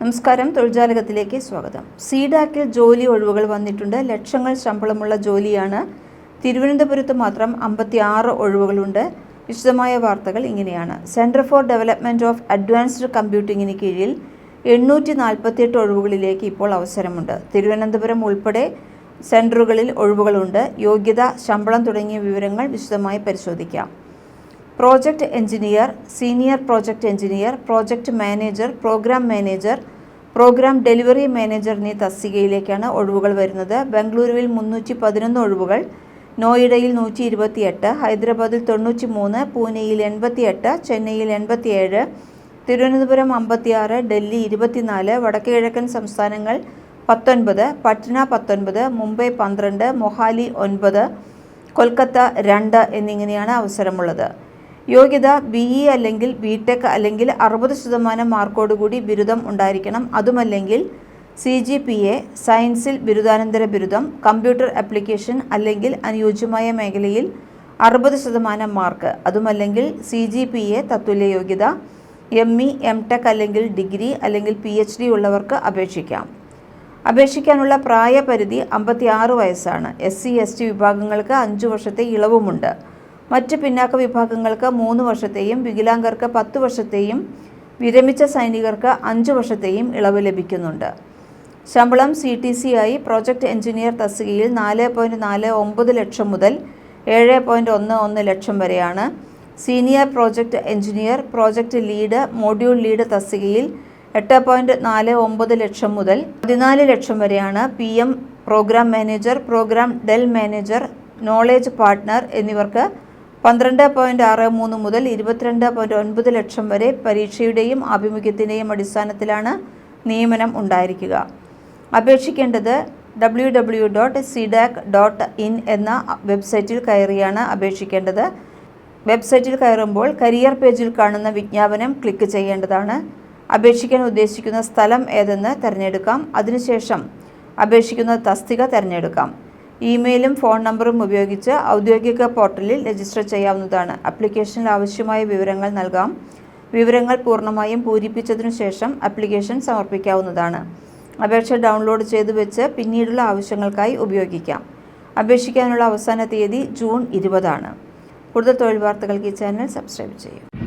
നമസ്കാരം. തൊഴിൽജാലകത്തിലേക്ക് സ്വാഗതം. സീഡാക്കിൽ ജോലി ഒഴിവുകൾ വന്നിട്ടുണ്ട്. ലക്ഷങ്ങൾ ശമ്പളമുള്ള ജോലിയാണ്. തിരുവനന്തപുരത്ത് മാത്രം അമ്പത്തി ആറ് ഒഴിവുകളുണ്ട്. വിശദമായ വാർത്തകൾ ഇങ്ങനെയാണ്. Centre for development of advanced കമ്പ്യൂട്ടിങ്ങിന് കീഴിൽ എണ്ണൂറ്റി നാൽപ്പത്തിയെട്ട് ഒഴിവുകളിലേക്ക് ഇപ്പോൾ അവസരമുണ്ട്. തിരുവനന്തപുരം ഉൾപ്പെടെ സെന്ററുകളിൽ ഒഴിവുകളുണ്ട്. യോഗ്യത ശമ്പളം തുടങ്ങിയ വിവരങ്ങൾ വിശദമായി പരിശോധിക്കാം. Project engineer senior project engineer project manager programme manager programme delivery manager എന്നീ തസ്തികയിലേക്കാണ് ഒഴിവുകൾ വരുന്നത്. ബംഗളൂരുവിൽ മുന്നൂറ്റി പതിനൊന്ന് ഒഴിവുകൾ നോയിഡയിൽ നൂറ്റി ഇരുപത്തിയെട്ട് ഹൈദരാബാദിൽ തൊണ്ണൂറ്റി മൂന്ന് പൂനെയിൽ എൺപത്തിയെട്ട് ചെന്നൈയിൽ എൺപത്തിയേഴ് തിരുവനന്തപുരം അമ്പത്തിയാറ് ഡൽഹി ഇരുപത്തിനാല് വടക്കുകിഴക്കൻ സംസ്ഥാനങ്ങൾ പത്തൊൻപത് പട്ന പത്തൊൻപത് മുംബൈ പന്ത്രണ്ട് മൊഹാലി ഒൻപത് കൊൽക്കത്ത രണ്ട് എന്നിങ്ങനെയാണ് അവസരമുള്ളത്. യോഗ്യത ബി ഇ അല്ലെങ്കിൽ ബി ടെക് അല്ലെങ്കിൽ അറുപത് ശതമാനം മാർക്കോടുകൂടി ബിരുദം ഉണ്ടായിരിക്കണം. അതുമല്ലെങ്കിൽ സി ജി പി എ സയൻസിൽ ബിരുദാനന്തര ബിരുദം കമ്പ്യൂട്ടർ ആപ്ലിക്കേഷൻ അല്ലെങ്കിൽ അനുയോജ്യമായ മേഖലയിൽ അറുപത് ശതമാനം മാർക്ക് അതുമല്ലെങ്കിൽ സി ജി പി എ തത്തുല്യ യോഗ്യത എം ഇ എം ടെക് അല്ലെങ്കിൽ ഡിഗ്രി അല്ലെങ്കിൽ പി എച്ച് ഡി ഉള്ളവർക്ക് അപേക്ഷിക്കാം. അപേക്ഷിക്കാനുള്ള പ്രായപരിധി അമ്പത്തി ആറ് വയസ്സാണ്. എസ് സി എസ് ടി വിഭാഗങ്ങൾക്ക് അഞ്ച് വർഷത്തെ ഇളവുമുണ്ട്. മറ്റ് പിന്നാക്ക വിഭാഗങ്ങൾക്ക് മൂന്ന് വർഷത്തെയും വികലാംഗർക്ക് പത്ത് വർഷത്തെയും വിരമിച്ച സൈനികർക്ക് അഞ്ച് വർഷത്തെയും ഇളവ് ലഭിക്കുന്നുണ്ട്. ശമ്പളം സി ടി സി ആയി പ്രോജക്റ്റ് എഞ്ചിനീയർ തസ്തികയിൽ നാല് പോയിന്റ് നാല് ഒമ്പത് ലക്ഷം മുതൽ ഏഴ് പോയിന്റ് ഒന്ന് ഒന്ന് ലക്ഷം വരെയാണ്. Senior project engineer project lead module lead തസ്തികയിൽ എട്ട് പോയിന്റ് നാല് ഒമ്പത് ലക്ഷം മുതൽ പതിനാല് ലക്ഷം വരെയാണ്. P M programme manager programme del manager knowledge partner എന്നിവർക്ക് പന്ത്രണ്ട് പോയിന്റ് ആറ് മൂന്ന് മുതൽ ഇരുപത്തിരണ്ട് പോയിന്റ് ഒൻപത് ലക്ഷം വരെ പരീക്ഷയുടെയും ആഭിമുഖ്യത്തിന്റെയും അടിസ്ഥാനത്തിലാണ് നിയമനം ഉണ്ടായിരിക്കുക. അപേക്ഷിക്കേണ്ടത് W W dot CDAC dot in എന്ന വെബ്സൈറ്റിൽ കയറിയാണ് അപേക്ഷിക്കേണ്ടത്. വെബ്സൈറ്റിൽ കയറുമ്പോൾ കരിയർ പേജിൽ കാണുന്ന വിജ്ഞാപനം ക്ലിക്ക് ചെയ്യേണ്ടതാണ്. അപേക്ഷിക്കാൻ ഉദ്ദേശിക്കുന്ന സ്ഥലം ഏതെന്ന് തിരഞ്ഞെടുക്കാം. അതിനുശേഷം അപേക്ഷിക്കുന്ന തസ്തിക തിരഞ്ഞെടുക്കാം. ഇമെയിലും ഫോൺ നമ്പറും ഉപയോഗിച്ച് ഔദ്യോഗിക പോർട്ടലിൽ രജിസ്റ്റർ ചെയ്യാവുന്നതാണ്. ആപ്ലിക്കേഷനിൽ ആവശ്യമായ വിവരങ്ങൾ നൽകാം. വിവരങ്ങൾ പൂർണമായും പൂരിപ്പിച്ചതിനു ശേഷം അപ്ലിക്കേഷൻ സമർപ്പിക്കാവുന്നതാണ്. അപേക്ഷ ഡൗൺലോഡ് ചെയ്തു വെച്ച് പിന്നീടുള്ള ആവശ്യങ്ങൾക്കായി ഉപയോഗിക്കാം. അപേക്ഷിക്കാനുള്ള അവസാന തീയതി ജൂൺ ഇരുപതാണ്. കൂടുതൽ തൊഴിൽ വാർത്തകൾക്ക് ഈ ചാനൽ സബ്സ്ക്രൈബ് ചെയ്യും.